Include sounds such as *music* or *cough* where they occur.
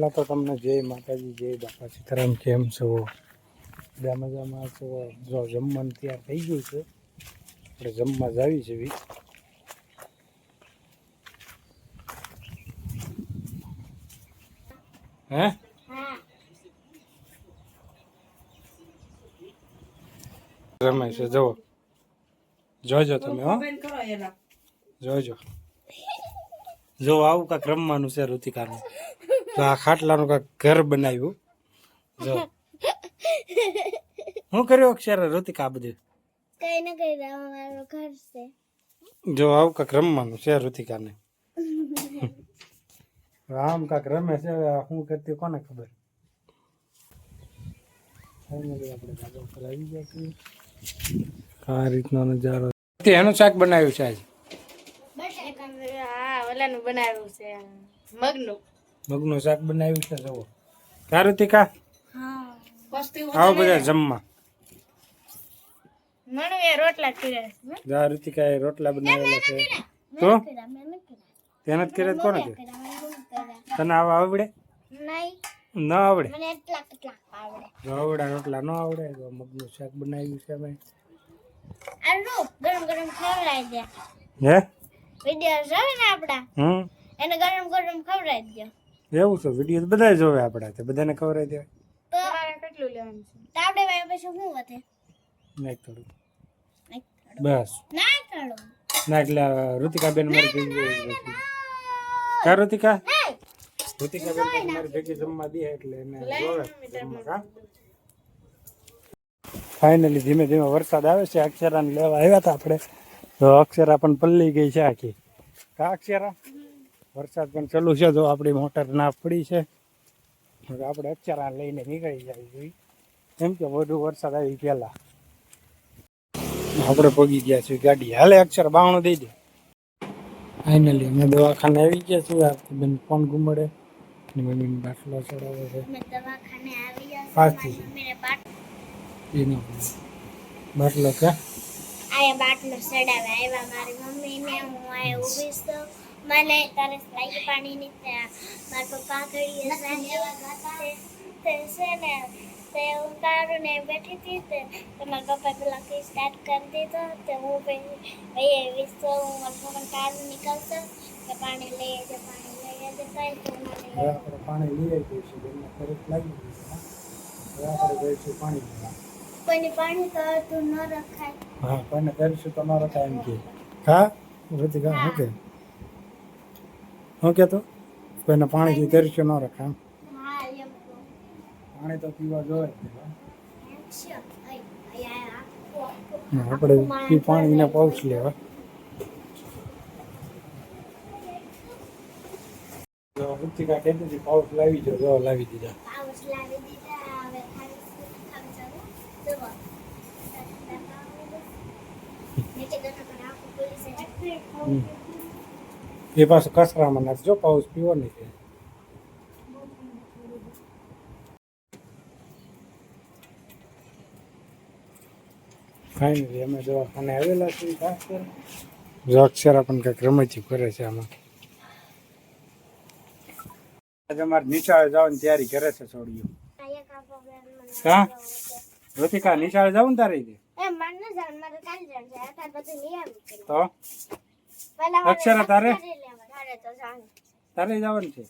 પહેલાં તો તમને જય માતાજી જય બાપા સીતારામ કેમ છો? બધા મજામાં છો જો જમવાનું તૈયાર થઈ ગયું છે. આપણે જમવા જાવી છે હે? રમાય છે જુઓ. જોજો તમે હો. જોજો. જો આવું કાંક રમવાનું છે ઋતિકાનું. તો આ ખાટલાનું કાંક ઘર બનાવ્યું. જો. *laughs* હું કર્યું અક્ષર? ઋતિકા આ બધું? કઈ ના કઈ અમારું ઘર છે. જો આવું કાંક રમવાનું છે ઋતિકાને. *laughs* આમ કાંક રમે છે હું કરતી કોને ખબર? આ રીતનો નજારો. એનું શાક બનાવ્યું છે આજે? બનાવ્યું છે મગનું. મગનું શાક બનાવ્યું છે જવો કા ઋતિકા હા આવો બધા જમવા. એ રોટલા કર્યા જા બનાવેલા છે. તો? તેને જ કરે તો કોને કે તને આવા આવડે? ન આવડે? આવડે. રોટલા ન આવડે તો મગનું શાક બનાવ્યું છે અમે. ગરમ ગરમ ખવડાવી દે. હે? વિડિયો જોવે ને આપડા? હમ. એને ગરમ ગરમ ખવડાવી દે. એવું છે વીડિયો તો બધા જોવે આપણા તે બધાને ખબર દેવાય તો કેટલું લેવાનું છે? તો આપણે ભાઈ પછી શું વધે? નાખ થોડું બસ. ના થોડું ના એટલે ઋતિકા બેન મારી ભેગી કા ઋતિકા ઋતિકા બેન મારી ભેગી જમવા દે એટલે એને જોવે. ફાઇનલી ધીમે ધીમે વરસાદ આવે છે અક્ષરાને લેવા આવ્યા હતા આપણે. તો અક્ષરા પણ પલ્લી ગઈ છે આખી. કા અક્ષરા? વરસાદ પણ ચાલુ છે તો આપણી મોટર ના પડી છે. હવે આપણે અક્ષરા લઈને નીકળી જાય જોઈએ એમ કે વધુ વરસાદ આવી પહેલા. આપણે પગી ગયા છીએ ગાડી. હાલે અક્ષર બાવણું દઈ દે. ફાઇનલી અમે દવાખાને આવી ગયા છું આ બેન ફોન ગુમડે. અને મમ્મીને બાટલો ચડાવે છે. પાછી. એનો બાટલો ક્યાં આયા બાટલો ચડાવે. આવ્યા મારી મમ્મીને. હું આયા ઊભી છું. મને તરસ લાગી પાણીની તે મારા પપ્પા તે છે ને તે હું કાઢું ને બેઠી હતી તે મારા પપ્પા પેલા કી સ્ટાર્ટ કરી દીધો તે હું ભાઈ ભાઈ એવી તો હું મારા પપ્પા કાઢું નીકળતો કે પાણી લઈ આજે પાણી લઈ કઈ તો મને પાણી લઈ આવી. છે બેનને તરત લાગી ગઈ આપણે જઈશું પાણી. કોઈને પાણી તો તું ન રખાય. હા કોઈને કરીશું તમારો ટાઈમ કે. હા? ઋતિકા હું કે શું કહેતો કોઈને પાણીથી તરસ્યું ન રખાય એમ. હા પાણી તો પીવા જોઈએ હા. આપણે પાણીને પૌચ લેવા જો ઋતિકા કહેતી હતી પાઉચ લાવી જો જો લાવી દીધા. હમ. એ પાછું કચરામાં નાખજો પાઉસ પીવો નહીં કે ફાઇનલી અમે દવાખાને આવેલા છીએ ખાસ. જો અક્ષરા પણ કંઈક રમતી કરે છે આમાં. આજે અમારે નિશાળે જવાની તૈયારી કરે છે છોડીઓ. હા? ઋતિકા નિશાળે જવું તારે ઈ? એ મન ન જાણ મારે કાલ જાણ છે અત્યારે બધું લઈ આવી છે. તો? અક્ષરા તારે? તો જાણ. તારે જવાનું છે?